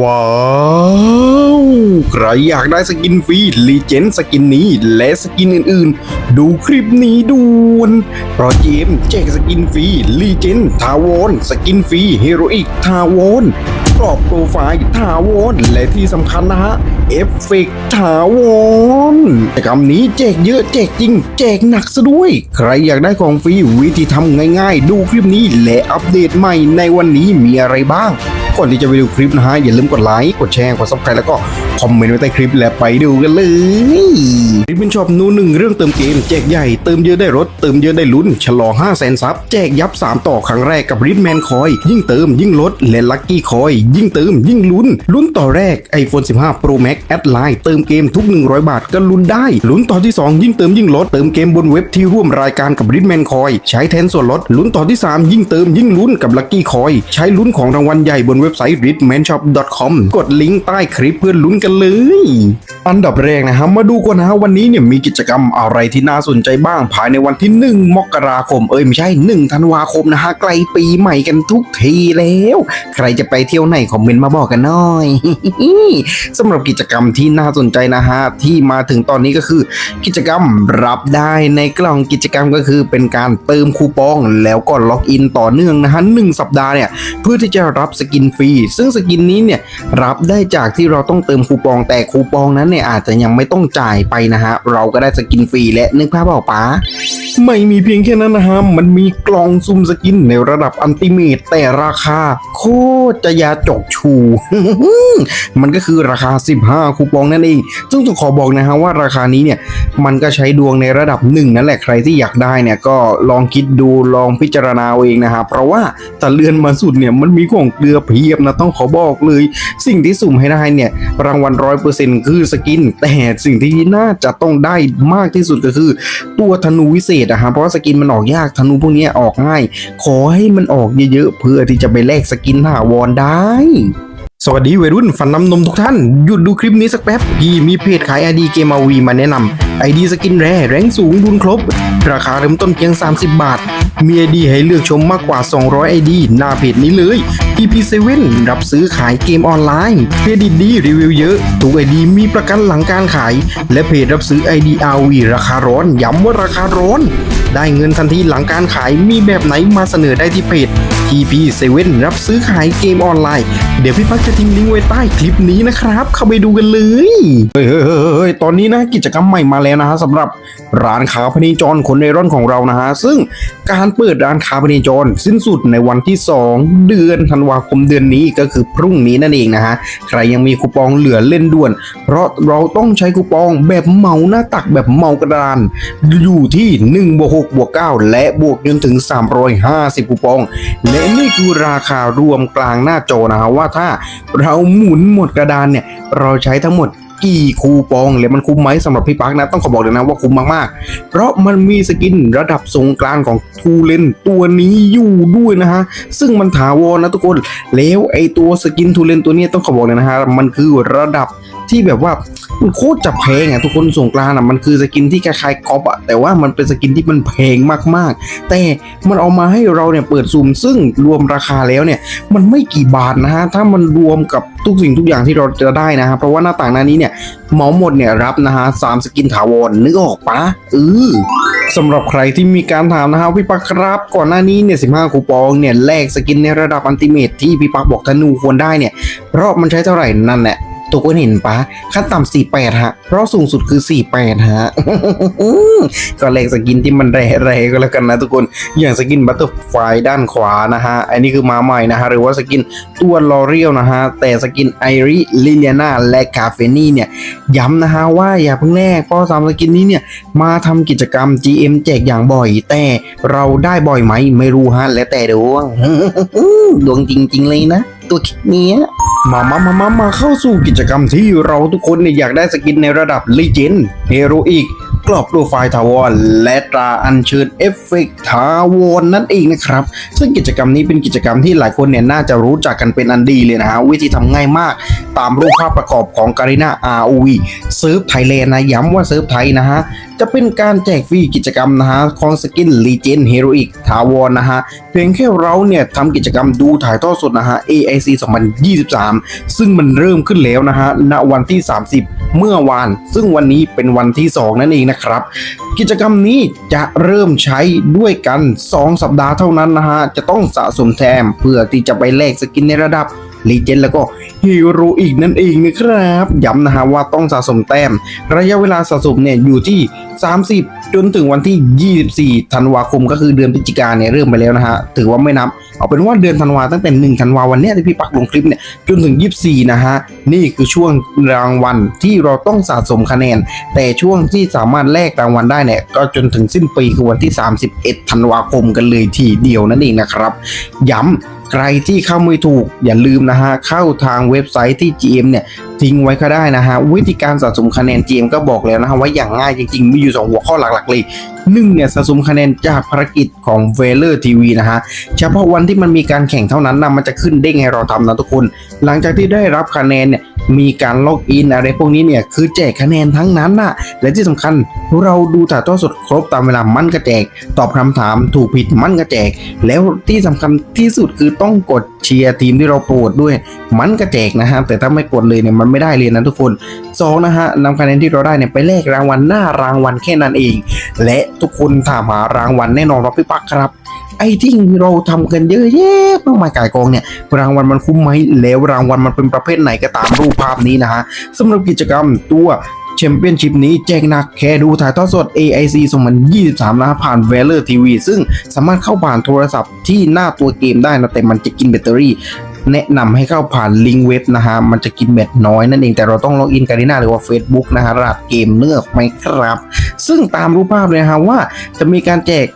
ว้าวใครอยากได้สกินฟรีลีเจนสกินนี้และสกินอื่น ดูคลิปนี้ด่วนเพราะเจมส์แจกสกินฟรีลีเจนทาวอนสกินฟรีเฮโรอีกทาวอนกรอบโปรไฟล์ทาวอนและที่สำคัญนะฮะ เอฟเฟกต์ถาวรกิจกรรมนี้แจกเยอะแจกจริง แจกหนักซะด้วย ใครอยากได้ของฟรีวิธีทำง่ายๆ ดูคลิปนี้และอัปเดตใหม่ในวันนี้มีอะไรบ้าง ก่อนที่จะไปดูคลิปนะฮะ อย่าลืมกดไลค์กดแชร์กดซับสไครต์แล้วก็คอมเมนต์ไว้ใต้คลิปและไปดูกันเลยคลิปเป็นชอบนูหนึ่งเรื่องเติมเกมแจกใหญ่เติมเยอะได้รถเติมเยอะได้ลุ้น ฉลอง5 0 0 0 0 0ซับแจกยับ 3 ต่อครั้งแรกกับริทแมนคอย ยิ่งเติมยิ่งลดและลัคกี้คอย ยิ่งเติมยิ่งลุ้น ลุ้นต่อแรก iPhone 15 Pro Max แอดไลน์เติมเกมทุก 100 บาทก็ลุ้นได้ ลุ้นต่อที่ 2 ยิ่งเติมยิ่งลดเติมเกมบนเว็บที่ร่วมรายการกับริทแมนคอย ใช้แทนส่วนลดลุ้นต่อที่ 3 ยิ่งเติมยิ่งลุ้นกับลัคกี้คอย ใช้ลุ้นของรางวัลใหญ่บนเว็บไซต์ ritmanshop.com กดลิงก์ใต้คลิปเพื่อลุ้นกันเลย อันดับแรกนะครับมาดูกันนะฮะวันนี้เนี่ยมีกิจกรรมอะไรที่น่าาสนใจบ้างภายในวันที่ 1 มกราคม เอ้ยไม่ใช่ 1 ธันวาคมนะฮะใกล้ปีใหม่กันทุกทีแล้ว ใครจะไปเที่ยวไหนคอมเมนต์มาบอกกันหน่อยสำหรับกิจกรรมที่น่าสนใจนะฮะที่มาถึงตอนนี้ก็คือ กิจกรรมรับได้ในกล่องกิจกรรมก็คือเป็นการเติมคูปองแล้วก็ล็อกอินต่อเนื่องนะฮะหนึ่งสัปดาห์เนี่ยเพื่อที่จะรับสกินฟรีซึ่งสกินนี้เนี่ยรับได้จากที่เราต้องเติมคูปองแต่คูปองนั้นเนี่ยอาจจะยังไม่ต้องจ่ายไปนะฮะเราก็ได้สกินฟรีและนึกภาพออกปะไม่มีเพียงแค่นั้นนะฮะ มันมีกล่องซุ่มสกินในระดับอันติเมตแต่ราคา โคตรจะยาจกชู มันก็คือราคา 15 คูปองนั่นเอง ซึ่งต้องขอบอกนะฮะว่าราคานี้เนี่ย มันก็ใช้ดวงในระดับหนึ่งนั่นแหละใครที่อยากได้เนี่ยก็ลองคิดดูลองพิจารณาเองนะฮะ เพราะว่าแต่เลือนมาสุดเนี่ยมันมีของเกลือเพียบนะต้องขอบอกเลย สิ่งที่สุ่มให้ได้เนี่ยรางวัลร้อยเปอร์เซ็นต์คือสกิน แต่สิ่งที่น่าจะต้องได้มากที่สุดก็คือตัวธนูวิเศษอะฮะเพราะสกินมันออกยากธนูพวกนี้ออกง่าย ขอให้มันออกเยอะๆเพื่อที่จะไปแลกสกินถาวรได้ สวัสดีวัยรุ่นฟันน้ำนมทุกท่าน หยุดดูคลิปนี้สักแป๊บ พี่มีเพจขายไอดีเกมอาวีมาแนะนำไอดีสกินแร่แรงสูงดุนครบ ราคาเริ่มต้นเพียง 30 บาท มีไอดีให้เลือกชมมากกว่า 200 ไอดีหน้าเพจนี้เลย TP7 รับซื้อขายเกมออนไลน์เครดิตดีรีวิวเยอะ ทุกไอดีมีประกันหลังการขาย และเพจรับซื้อไอดีอาวีราคาร้อน ย้ำว่าราคาร้อน ได้เงินทันทีหลังการขายมีแบบไหนมาเสนอได้ที่เพจ TP7 รับซื้อขายเกมออนไลน์ เดี๋ยวพี่พักจะทิ้งลิงก์ไว้ใต้คลิปนี้นะครับ เข้าไปดูกันเลยเฮ้ยเฮ้ยตอนนี้นะกิจกรรมใหม่มาแล้วนะฮะสำหรับร้านค้าพเนจรคนเรร่อนของเรานะฮะซึ่งการเปิดร้านค้าพเนจรสิ้นสุดในวันที่ 2 เดือนธันวาคมเดือนนี้ก็คือพรุ่งนี้นั่นเองนะฮะใครยังมีคูปองเหลือเล่นด่วน เพราะเราต้องใช้คูปองแบบเหมาหน้าตักแบบเหมากระดานอยู่ที่1บวก6บวก9และบวกจนถึง 350คูปอง และนี่คือราคารวมกลางหน้าจอนะฮะว่าถ้าเราหมุนหมดกระดานเนี่ยเราใช้ทั้งหมดกี่คูปองเลยมันคุ้มไหมสำหรับพี่ปักนะ ต้องขอบอกเลยนะว่าคุ้มมากๆ เพราะมันมีสกินระดับสงกลางของทูเลนตัวนี้อยู่ด้วยนะฮะ ซึ่งมันถาวรนะทุกคน แล้วไอตัวสกินทูเลนตัวนี้ต้องขอบอกเลยนะฮะ มันคือระดับ ที่แบบว่ามันโคตรจะแพงอะทุกคนสงกรานอะมันคือสกินที่คล้ายๆกอปอะแต่ว่ามันเป็นสกินที่มันแพงมากๆ แต่มันเอามาให้เราเนี่ยเปิดซูมซึ่งรวมราคาแล้วเนี่ยมันไม่กี่บาทนะฮะถ้ามันรวมกับทุกสิ่งทุกอย่างที่เราจะได้นะฮะเพราะว่าหน้าต่างหน้านี้เนี่ยเหมาหมดเนี่ยรับนะฮะสามสกินถาวรนึกออกปะเออสำหรับใครที่มีการถามนะฮะพี่ปักครับก่อนหน้านี้เนี่ย15คูปองเนี่ยแลกสกินในระดับอันติเมทที่พี่ปักบอกธนูควรได้เนี่ยเพราะมันใช้เท่าไหร่นั่นแหละ ทุกคนเห็นปะขั้นต่ำ48ฮะเพราะสูงสุดคือ48ฮะก็แลกสกินที่มันแร่ๆก็แล้วกันนะทุกคน อย่างสกินบัตเตอร์ไฟด้านขวานะฮะ อันนี้คือมาใหม่นะฮะ หรือว่าสกินตัวลอเรียลนะฮะ แต่สกินไอริลิเลียนาและคาเฟนี่เนี่ย ย้ำนะฮะว่าอย่าเพิ่งแลกเพราะสามสกินนี้เนี่ยมาทำกิจกรรม GM แจกอย่างบ่อย แต่เราได้บ่อยไหมไม่รู้ฮะ แล้วแต่ดวงดวงจริง ๆ เลยนะ ตัวคิดเนี้ยมามามามามาเข้าสู่กิจกรรมที่เราทุกคนเนี่ยอยากได้สกินในระดับ Legend เฮโรอีกกรอบโปรไฟล์ทาวรและตราอัญเชิญเอฟเฟกต์ทาวรนั่นเองนะครับ ซึ่งกิจกรรมนี้เป็นกิจกรรมที่หลายคนเนี่ยน่าจะรู้จักกันเป็นอันดีเลยนะฮะ วิธีทำง่ายมาก ตามรูปภาพประกอบของการ i นา ROV เซิร์ฟไทยแลนด์นะย้ำว่าเซิร์ฟไทยนะฮะ จะเป็นการแจกฟรีกิจกรรมนะฮะของสกินลีเจนเฮโรอีกทาวรนะฮะ เพียงแค่เราเนี่ยทำกิจกรรมดูถ่ายทอดสดนะฮะ AI AIC 2023 ซึ่งมันเริ่มขึ้นแล้วนะฮะณวันที่ 30 เมื่อวาน ซึ่งวันนี้เป็นวันที่ 2 นั่นเองนะครับ กิจกรรมนี้จะเริ่มใช้ด้วยกัน 2 สัปดาห์เท่านั้นนะฮะจะต้องสะสมแทมเพื่อที่จะไปแลกสกินในระดับ ลีเจนแล้วก็ฮีโร่อีกนั่นเองนะครับ ย้ำนะฮะว่าต้องสะสมแต้ม ระยะเวลาสะสมเนี่ยอยู่ที่ 30 จนถึงวันที่ 24 ธันวาคมก็คือเดือนพฤศจิกาเนี่ยเริ่มไปแล้วนะฮะ ถือว่าไม่นับ เอาเป็นว่าเดือนธันวาตั้งแต่ 1 ธันวาวันนี้ที่พี่ปักลงคลิปเนี่ยจนถึง 24 นะฮะ นี่คือช่วงรางวัลที่เราต้องสะสมคะแนน แต่ช่วงที่สามารถแลกรางวัลได้เนี่ยก็จนถึงสิ้นปีคือวันที่ 31 ธันวาคมกันเลยทีเดียวนั่นเองนะครับ ย้ำ ใครที่เข้าไม่ถูกอย่าลืมนะฮะเข้าทางเว็บไซต์ที่ GM เนี่ยทิ้งไว้ก็ได้นะฮะวิธีการสะสมคะแนน GM ก็บอกแล้วนะฮะว่าอย่างง่ายจริงๆ มีอยู่ 2 หัวข้อหลักๆเลยหนึ่งเนี่ยสะสมคะแนนจากภารกิจของ v a l o r TV นะฮะเฉพาะวันที่มันมีการแข่งเท่านั้นนะมันจะขึ้นเด้งให้เราทำนะทุกคน หลังจากที่ได้รับคะแนนเนี่ย มีการล็อกอินอะไรพวกนี้เนี่ยคือแจกคะแนนทั้งนั้นน่ะและที่สำคัญเราดูถ่ายทอดสดครบตามเวลามันก็แจก ตอบคำถามถูกผิดมันก็แจก แล้วที่สำคัญที่สุดคือต้องกดเชียร์ทีมที่เราโปรดด้วย มันก็แจกนะฮะแต่ถ้าไม่กดเลยเนี่ยมันไม่ได้เลยนะทุกคนสองนะฮะนำคะแนนที่เราได้เนี่ยไปแลกรางวัลหน้ารางวัลแค่นั้นเอง และทุกคนถามหารางวัลแน่นอนครับพี่ปักครับ อ้ที่เราทำกันเยอะแยะมากมายก่ายกองเนี่ยรางวัลมันคุ้มไหมแล้วรางวัลมันเป็นประเภทไหนก็ตามรูปภาพนี้นะฮะสำหรับกิจกรรมตัวแชมเปี้ยนชิพนี้แจกหนักแค่ดูถ่ายทอดสด AIC 2023 นะผ่าน v a l o r TV ซึ่งสามารถเข้าผ่านโทรศัพท์ที่หน้าตัวเกมได้นะแต่มันจะกินแบตเตอรี่แนะนำให้เข้าผ่านลิงก์เว็บนะฮะ มันจะกินแบตน้อยนั่นเอง แต่เราต้องล็อกอินกันที่หน้าหรือว่า Facebook นะฮะรหัสเกมเนื้อกไหมครับ ซึ่งตามรูปภาพเลยฮะว่าจะมีการแจก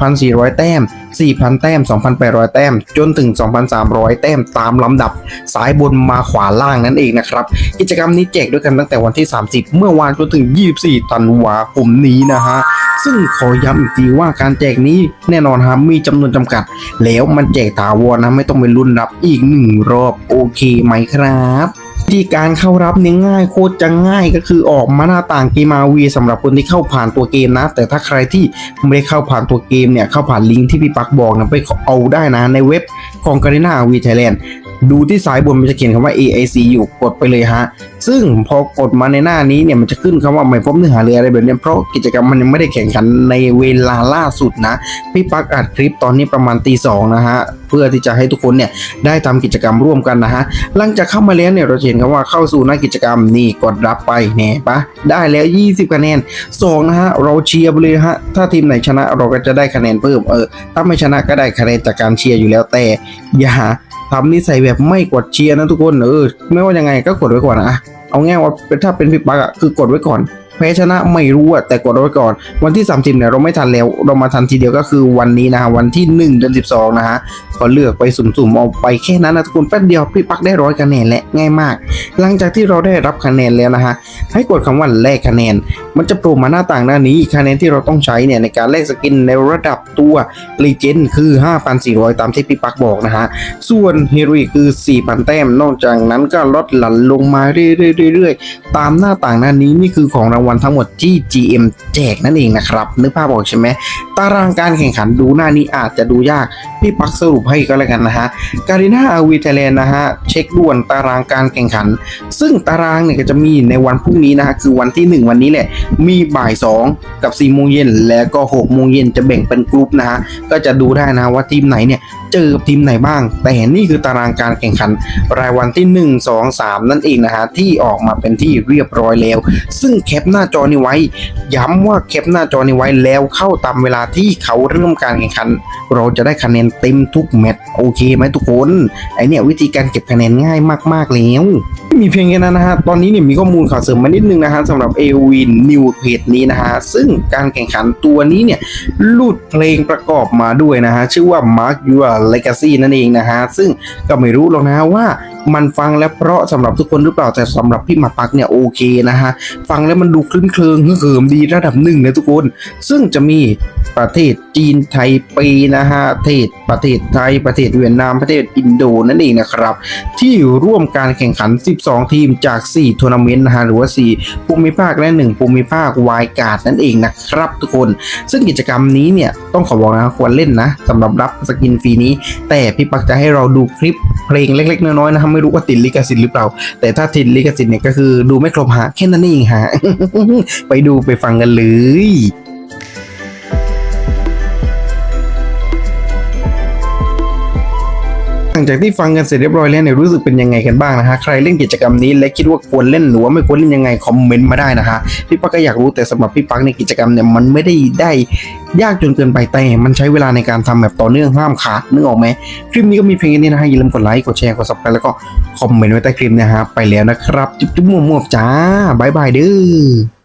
5,400 แต้ม 4,000 แต้ม 2,800 แต้ม จนถึง 2,300 แต้มตามลำดับสายบนมาขวาล่างนั่นเองนะครับ กิจกรรมนี้แจกด้วยกันตั้งแต่วันที่ 30 เมื่อวานจนถึง 24 ธันวาคมนี้นะฮะ ซึ่งขอย้ำอีกทีว่าการแจกนี้แน่นอนครับมีจำนวนจำกัด แล้วมันแจกถาวรนะไม่ต้องไปรุ่นรับอีกหนึ่งรอบโอเคไหมครับ วิธีการเข้ารับเนี่ยง่ายโคตรจะง่ายก็คือออกมาหน้าต่างเกมอาวีสำหรับคนที่เข้าผ่านตัวเกมนะ แต่ถ้าใครที่ไม่ได้เข้าผ่านตัวเกมเนี่ยเข้าผ่านลิงก์ที่พี่ปักบอกนะไปเอาได้นะในเว็บของการิน่าวีไทยแลนด์ ดูที่ซ้ายบนมันจะเขียนคำว่า AIC อยู่กดไปเลยฮะ ซึ่งพอกดมาในหน้านี้เนี่ยมันจะขึ้นคำว่าไม่พบเนื้อหาเลยอะไรแบบนี้เพราะกิจกรรมมันยังไม่ได้แข่งขันในเวลาล่าสุดนะ พี่ปักอัดคลิปตอนนี้ประมาณตีสองนะฮะ เพื่อที่จะให้ทุกคนเนี่ยได้ทำกิจกรรมร่วมกันนะฮะ หลังจากเข้ามาแล้วเนี่ยเราจะเห็นกันว่าเข้าสู่หน้ากิจกรรมนี่กดรับไปเนี่ยปะได้แล้ว 20 คะแนนสองนะฮะเราเชียร์ไปเลยฮะถ้าทีมไหนชนะเราก็จะได้คะแนนเพิ่มเออถ้าไม่ชนะก็ได้คะแนนจากการเชียร์อยู่แล้วแต่อย่า ทำนิสัยแบบไม่กดเชียร์นะทุกคนเออไม่ว่ายังไงก็กดไว้ก่อนนะเอาง่ายว่าถ้าเป็นพี่ปักอะคือกดไว้ก่อนแพ้ชนะไม่รู้อะแต่กดไว้ก่อน วันที่ 30เนี่ยเราไม่ทันแล้ว เรามาทันทีเดียวก็คือวันนี้นะฮะวันที่ 1 เดือน 12 นะฮะ ก็เลือกไปสุ่มๆเอาไปแค่นั้นนะทุกคนแป๊บเดียวพี่ปักได้ร้อยคะแนนและง่ายมาก หลังจากที่เราได้รับคะแนนแล้วนะฮะให้กดคำว่าแลกคะแนน มันจะโผล่มาหน้าต่างหน้านี้คะแนนที่เราต้องใช้เนี่ยในการแลกสกินในระดับตัวลีเจนคือ 5,400 ตามที่พี่ปักบอกนะฮะส่วนเฮโรอีคือ 4,000 แต้ม นอกจากนั้นก็ลดหลั่นลงมาเรื่อยๆๆๆตามหน้าต่างหน้านี้นี่คือของรางวัลทั้งหมดที่ GM แจกนั่นเองนะครับนึกภาพออกใช่ไหมตารางการแข่งขันดูหน้านี้อาจจะดูยากพี่ปักสรุปให้ก็แล้วกันนะฮะการีนาอาวีไทยแลนด์นะฮะเช็คด่วนตารางการแข่งขัน ซึ่งตารางเนี่ยก็จะมีในวันพรุ่งนี้นะฮะคือวันที่ 1 วันนี้แหละมีบ่าย 2 กับ4โมงเย็นแล้วก็6โมงเย็นจะแบ่งเป็นกลุ่มนะฮะก็จะดูได้นะว่าทีมไหนเนี่ยเจอกับทีมไหนบ้าง แต่นี่คือตารางการแข่งขัน รายวันที่ 1 2 3 นั่นเองนะฮะที่ออกมาเป็นที่เรียบร้อยแล้ว ซึ่งแคปหน้าจอนี้ไว้ ย้ำว่าแคปหน้าจอนี้ไว้แล้วเข้าตามเวลาที่เขาเริ่มการแข่งขัน เราจะได้คะแนนเต็มทุกแมตช์โอเคไหมทุกคนไอเนี่ยวิธีการเก็บคะแนนง่ายมากๆแล้วมีเพียงแค่นั้นนะฮะ ตอนนี้เนี่ยมีข้อมูลข่าวเสริมมานิดนึงนะฮะสำหรับ a w i n New เพจนี้นะฮะ ซึ่งการแข่งขันตัวนี้เนี่ยลุดเพลงประกอบมาด้วยนะฮะ ชื่อว่า Mark Your Legacy นั่นเองนะฮะ ซึ่งก็ไม่รู้หรอกนะว่ามันฟังแล้วเพราะสำหรับทุกคนหรือเปล่าแต่สำหรับพี่หมาปักเนี่ยโอเคนะฮะ ฟังแล้วมันดูคลื้นเคลิงเหิมดีระดับหนึ่งเลยทุกคน ซึ่งจะมีประเทศจีนไทยปีนะฮะประเทศประเทศไทยประเทศเวียดนามประเทศอินโดนั่นเองนะครับ ที่ร่วมการแข่งขัน 12 ทีมจาก 4ทัวร์นาเมนต์นะฮะหรือว่า 4 ภูมิภาคและ 1 ภูมิภาควายการ์ดนั่นเองนะครับทุกคน ซึ่งกิจกรรมนี้เนี่ยต้องขอบอกนะควรเล่นนะสำหรับรับสกินฟรีนี้ แต่พี่ปักจะให้เราดูคลิปเพลงเล็กๆน้อยๆนะไม่รู้ว่าติดลิขสิทธิ์หรือเปล่า แต่ถ้าติดลิขสิทธิ์เนี่ยก็คือดูไม่ครบฮะแค่นั้นเองฮะไปดูไปฟังกันเลย ลังจากที่ฟังกันเสร็จเรียบร้อยแล้วเนี่ยรู้สึกเป็นยังไงกันบ้างนะฮะใครเล่นกิจกรรมนี้และคิดว่าควรเล่นหรือว่าไม่ควรเล่นยังไงคอมเมนต์มาได้นะฮะพี่ปักก็อยากรู้แต่สำหรับพี่ปักในกิจกรรมเนี่ยมันไม่ได้ได้ยากจนเกินไปแต่มันใช้เวลาในการทำแบบต่อเนื่องห้ามขาดนึกออกไหมคลิปนี้ก็มีเพียงแค่นี้นะฮะอย่าลืมกดไลค์กดแชร์กด subscribe แล้วก็คอมเมนต์ไว้ใต้คลิปนะฮะไปแล้วนะครับจุ๊บจุ๊บมั่วๆจ้าบายบายเด้อ